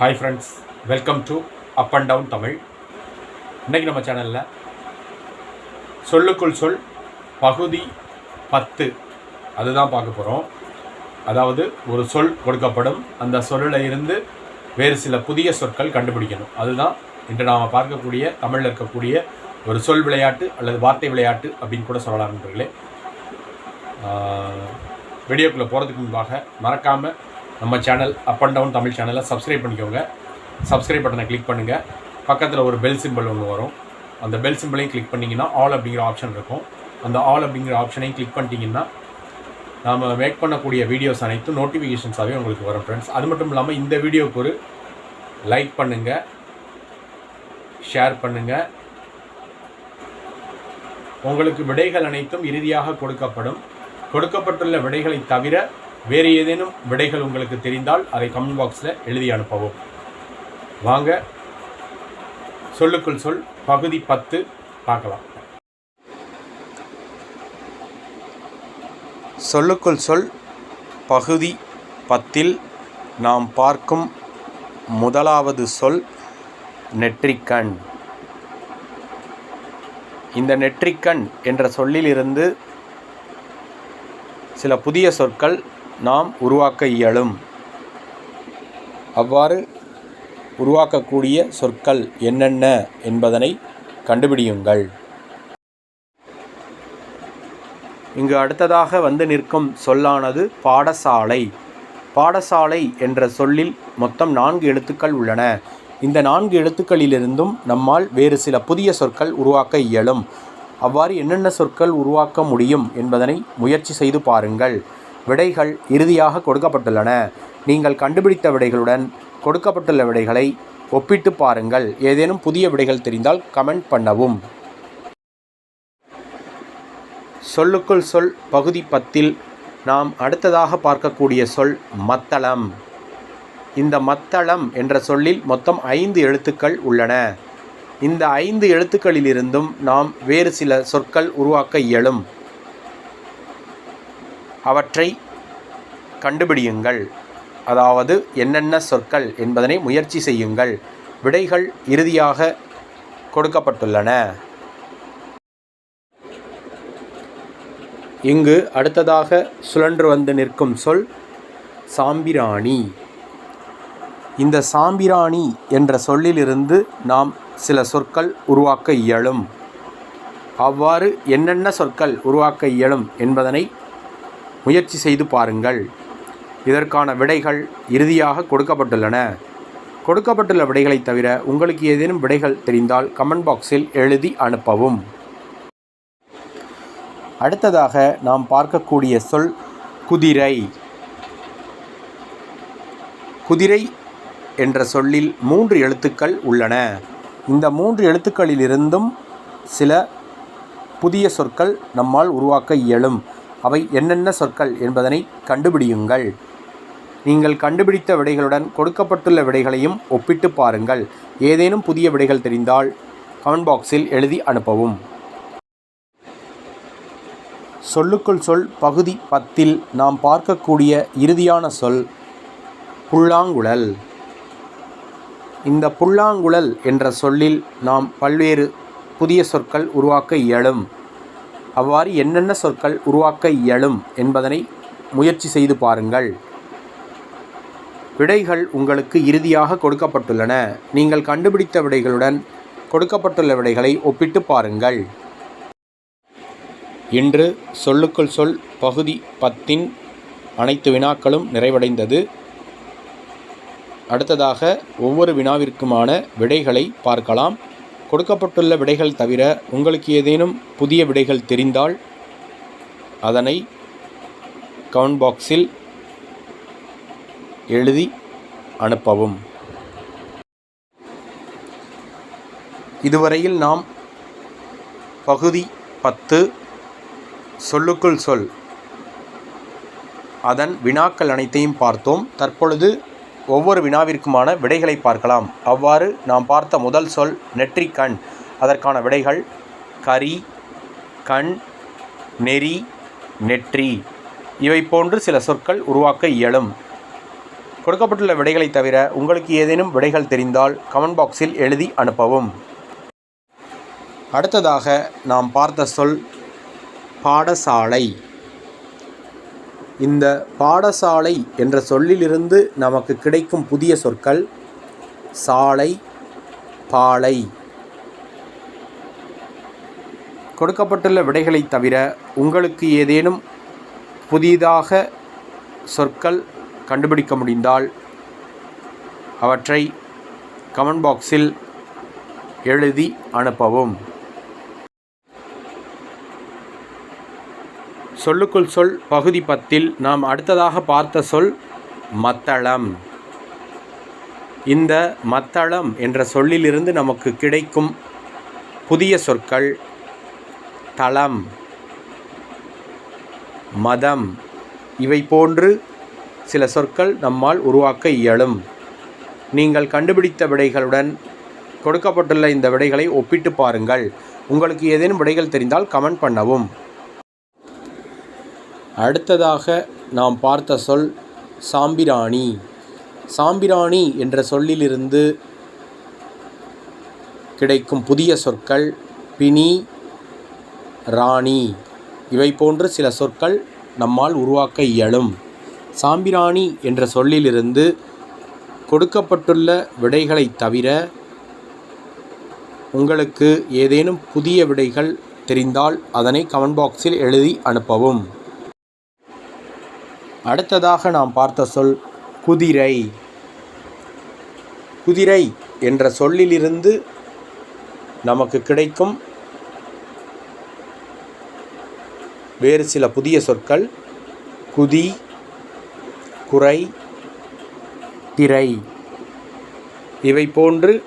Hi friends welcome to up and down Tamil இன்றைக்கி நம்ம சேனலில் சொல்லுக்குள் சொல் பகுதி பத்து. அதுதான் பார்க்க போகிறோம் அதாவது ஒரு சொல் கொடுக்கப்படும். அந்த சொல்லில் இருந்து வேறு சில புதிய சொற்கள் கண்டுபிடிக்கணும். அதுதான் இன்று நாம் பார்க்கக்கூடிய தமிழில் இருக்கக்கூடிய ஒரு சொல் விளையாட்டு அல்லது வார்த்தை விளையாட்டு அப்படின்னு கூட சொல்லலாம் நண்பர்களே. வீடியோக்குள்ளே போகிறதுக்கு முன்பாக மறக்காமல் நம்ம channel up and down Tamil சேனலை சப்ஸ்கிரைப் பண்ணிக்கோங்க. சப்ஸ்கிரைப் பட்டனை கிளிக் பண்ணுங்கள் பக்கத்தில் ஒரு பெல் சிம்பிள் ஒன்று வரும். அந்த பெல் சிம்பிளையும் கிளிக் பண்ணிங்கன்னா ஆல் அப்படிங்கிற ஆப்ஷன் இருக்கும். அந்த ஆல் அப்படிங்கிற ஆப்ஷனையும் கிளிக் பண்ணிட்டீங்கன்னா நாம் மேக் பண்ணக்கூடிய வீடியோஸ் அனைத்தும் நோட்டிஃபிகேஷன்ஸாகவே உங்களுக்கு வரும் ஃப்ரெண்ட்ஸ் அது மட்டும் இல்லாமல் இந்த வீடியோவுக்கு ஒரு லைக் பண்ணுங்கள் ஷேர் பண்ணுங்கள் உங்களுக்கு விடைகள் அனைத்தும் இறுதியாக கொடுக்கப்படும். கொடுக்கப்பட்டுள்ள விடைகளை தவிர வேறு ஏதேனும் விடைகள் உங்களுக்கு தெரிந்தால் அதை கமெண்ட் பாக்ஸில் எழுதி அனுப்பவும். வாங்க சொல்லுக்குள் சொல் பகுதி பத்து பார்க்கலாம். சொல்லுக்குள் சொல் பகுதி பத்தில் நாம் பார்க்கும் முதலாவது சொல் நெற்றிக்கண். இந்த நெற்றிக்கண் என்ற சொல்லிலிருந்து சில புதிய சொற்கள் நாம் உருவாக்க இயலும். அவ்வாறு உருவாக்கக்கூடிய சொற்கள் என்னென்ன என்பதனை கண்டுபிடியுங்கள். இங்கு அடுத்ததாக வந்து நிற்கும் சொல்லானது பாடசாலை. பாடசாலை என்ற சொல்லில் மொத்தம் நான்கு எழுத்துக்கள் உள்ளன. இந்த நான்கு எழுத்துக்களிலிருந்தும் நம்மால் வேறு சில புதிய சொற்கள் உருவாக்க இயலும். அவ்வாறு என்னென்ன சொற்கள் உருவாக்க முடியும் என்பதனை முயற்சி செய்து பாருங்கள். விடைகள் இறுதியாக கொடுக்கப்பட்டுள்ளன. நீங்கள் கண்டுபிடித்த விடைகளுடன் கொடுக்கப்பட்டுள்ள விடைகளை ஒப்பிட்டு பாருங்கள். ஏதேனும் புதிய விடைகள் தெரிந்தால் கமெண்ட் பண்ணவும். சொல்லுக்குள் சொல் பகுதி பத்தில் நாம் அடுத்ததாக பார்க்கக்கூடிய சொல் மத்தளம். இந்த மத்தளம் என்ற சொல்லில் மொத்தம் ஐந்து எழுத்துக்கள் உள்ளன. இந்த ஐந்து எழுத்துக்களிலிருந்தும் நாம் வேறு சில சொற்கள் உருவாக்க இயலும். அவற்றை கண்டுபிடியுங்கள். அதாவது என்னென்ன சொற்கள் என்பதனை முயற்சி செய்யுங்கள். விடைகள் இறுதியாக கொடுக்கப்பட்டுள்ளன. இங்கு அடுத்ததாக சுழன்று வந்து நிற்கும் சொல் சாம்பிராணி. இந்த சாம்பிராணி என்ற சொல்லிலிருந்து நாம் சில சொற்கள் உருவாக்க இயலும். அவ்வாறு என்னென்ன சொற்கள் உருவாக்க இயலும் என்பதனை முயற்சி செய்து பாருங்கள். இதற்கான விடைகள் இறுதியாக கொடுக்கப்பட்டுள்ளன. கொடுக்கப்பட்டுள்ள விடைகளை தவிர உங்களுக்கு ஏதேனும் விடைகள் தெரிந்தால் கமெண்ட் பாக்ஸில் எழுதி அனுப்பவும். அடுத்ததாக நாம் பார்க்கக்கூடிய சொல் குதிரை. குதிரை என்ற சொல்லில் மூன்று எழுத்துக்கள் உள்ளன. இந்த மூன்று எழுத்துக்களிலிருந்தும் சில புதிய சொற்கள் நம்மால் உருவாக்க இயலும். அவை என்னென்ன சொற்கள் என்பதனை கண்டுபிடியுங்கள். நீங்கள் கண்டுபிடித்த விடைகளுடன் கொடுக்கப்பட்டுள்ள விடைகளையும் ஒப்பிட்டு பாருங்கள். ஏதேனும் புதிய விடைகள் தெரிந்தால் கமெண்ட் பாக்ஸில் எழுதி அனுப்பவும். சொல்லுக்குள் சொல் பகுதி பத்தில் நாம் பார்க்கக்கூடிய இறுதியான சொல் புல்லாங்குழல். இந்த புல்லாங்குழல் என்ற சொல்லில் நாம் பல்வேறு புதிய சொற்கள் உருவாக்க இயலும். அவ்வாறு என்னென்ன சொற்கள் உருவாக்க இயலும் என்பதனை முயற்சி செய்து பாருங்கள். விடைகள் உங்களுக்கு இறுதியாக கொடுக்கப்பட்டுள்ளன. நீங்கள் கண்டுபிடித்த விடைகளுடன் கொடுக்கப்பட்டுள்ள விடைகளை ஒப்பிட்டு பாருங்கள். இன்று சொல்லுக்குள் சொல் பகுதி பத்தின் அனைத்து வினாக்களும் நிறைவடைந்தது. அடுத்ததாக ஒவ்வொரு வினாவிற்குமான விடைகளை பார்க்கலாம். கொடுக்கப்பட்டுள்ள விடைகள் தவிர உங்களுக்கு ஏதேனும் புதிய விடைகள் தெரிந்தால் அதனை கமெண்ட் பாக்ஸில் எழுதி அனுப்பவும். இதுவரையில் நாம் பகுதி பத்து சொல்லுக்குள் சொல். அதன் வினாக்கள் அனைத்தையும் பார்த்தோம். தற்பொழுது ஒவ்வொரு வினாவிற்குமான விடைகளை பார்க்கலாம். அவ்வாறு நாம் பார்த்த முதல் சொல் நெற்றிக்கண் அதற்கான விடைகள் கரி கண் நெறி நெற்றி. இவை போன்று சில சொற்கள் உருவாக்க இயலும். கொடுக்கப்பட்டுள்ள விடைகளை தவிர உங்களுக்கு ஏதேனும் விடைகள் தெரிந்தால் கமெண்ட் பாக்ஸில் எழுதி அனுப்பவும். அடுத்ததாக நாம் பார்த்த சொல் பாடசாலை. இந்த பாடசாலை என்ற சொல்லிலிருந்து நமக்கு கிடைக்கும் புதிய சொற்கள் சாலை பாலை. கொடுக்கப்பட்டுள்ள விடைகளை தவிர உங்களுக்கு ஏதேனும் புதிதாக சொற்கள் கண்டுபிடிக்க முடிந்தால் அவற்றை கமெண்ட் பாக்ஸில் எழுதி அனுப்பவும். சொல்லுக்குள் சொல் பகுதி பத்தில் நாம் அடுத்ததாக பார்த்த சொல் மத்தளம். இந்த மத்தளம் என்ற சொல்லிலிருந்து நமக்கு கிடைக்கும் புதிய சொற்கள் தளம் மதம். இவை போன்று சில சொற்கள் நம்மால் உருவாக்க இயலும். நீங்கள் கண்டுபிடித்த விடைகளுடன் கொடுக்கப்பட்டுள்ள இந்த விடைகளை ஒப்பிட்டு பாருங்கள். உங்களுக்கு ஏதேனும் விடைகள் தெரிந்தால் கமெண்ட் பண்ணவும். அடுத்ததாக நாம் பார்த்த சொல் சாம்பிராணி. சாம்பிராணி என்ற சொல்லிலிருந்து கிடைக்கும் புதிய சொற்கள் பிணி ராணி. இவை போன்று சில சொற்கள் நம்மால் உருவாக்க இயலும். சாம்பிராணி என்ற சொல்லிலிருந்து கொடுக்கப்பட்டுள்ள விடைகளை தவிர உங்களுக்கு ஏதேனும் புதிய விடைகள் தெரிந்தால் அதனை கமெண்ட் பாக்ஸில் எழுதி அனுப்பவும். அடுத்ததாக நாம் பார்த்த சொல் குதிரை. குதிரை என்ற சொல்லிலிருந்து நமக்கு கிடைக்கும் வேறு சில புதிய சொற்கள் குதி குறை திரை. இவை போன்று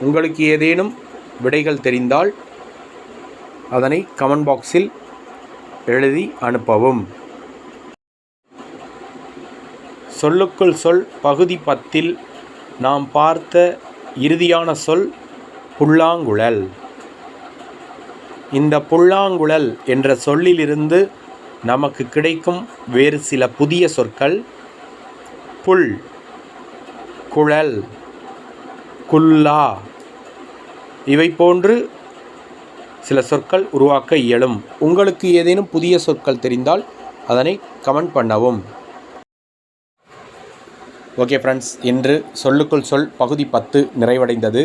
உங்களுக்கு ஏதேனும் விடைகள் தெரிந்தால் அதனை கமெண்ட் பாக்ஸில் எழுதி அனுப்பவும். சொல்லுக்குள் சொல் பகுதி பத்தில் நாம் பார்த்த இறுதியான சொல் புல்லாங்குழல். இந்த புல்லாங்குழல் என்ற சொல்லிலிருந்து நமக்கு கிடைக்கும் வேறு சில புதிய சொற்கள் புல் குழல் குல்லா இவை போன்று சில சொற்கள் உருவாக்க இயலும். உங்களுக்கு ஏதேனும் புதிய சொற்கள் தெரிந்தால் அதனை கமெண்ட் பண்ணவும். ஓகே ஃப்ரெண்ட்ஸ் இன்று சொல்லுக்குள் சொல் பகுதி பத்து நிறைவடைந்தது.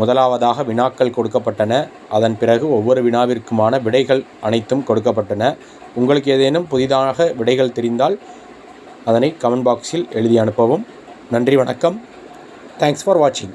முதலாவதாக வினாக்கள் கொடுக்கப்பட்டன. அதன் பிறகு ஒவ்வொரு வினாவிற்குமான விடைகள் அனைத்தும் கொடுக்கப்பட்டன. உங்களுக்கு ஏதேனும் புதிதாக விடைகள் தெரிந்தால் அதனை கமெண்ட் பாக்ஸில் எழுதி அனுப்பவும். நன்றி வணக்கம். தேங்க்ஸ் ஃபார் வாட்சிங்